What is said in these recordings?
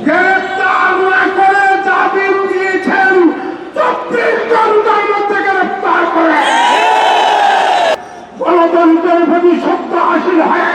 গ্রেপ্তার না করে জামিন দিয়েছেন চব্বিশ ঘণ্টার মধ্যে গ্রেপ্তার করে। গণতন্ত্রের প্রতি সত্য হাসিল হয়ে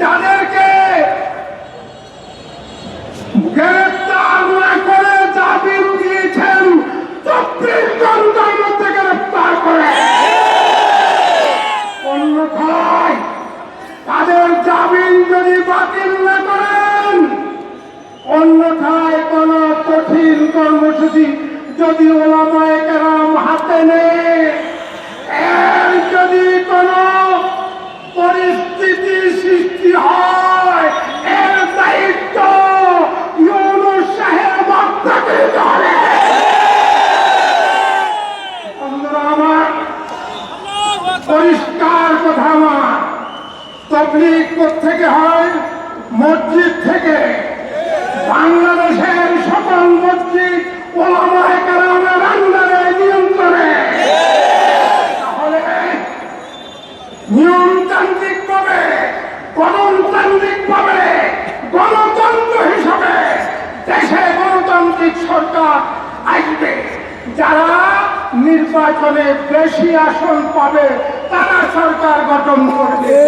যাদেরকে গ্রেপ্তার করে অন্যথায় তাদের জামিন যদি বাতিল না করেন অন্যথায় কঠিন কর্মসূচি যদি ওলামায় কেরাম হাতে নেয় পরিষ্কার কথা আমার। তবলিগ থেকে হয়? মসজিদ থেকে। বাংলাদেশের সকল মসজিদ ওলামায় কারামের আন্ডারে নিয়ন্ত্রণে। তাহলে নিয়মতান্ত্রিক ভাবে গণতান্ত্রিক ভাবে গণতন্ত্র হিসাবে দেশে গণতান্ত্রিক সরকার আসবে। যারা নির্বাচনে বেশি আসন পাবে তারা সরকার গঠন করবে।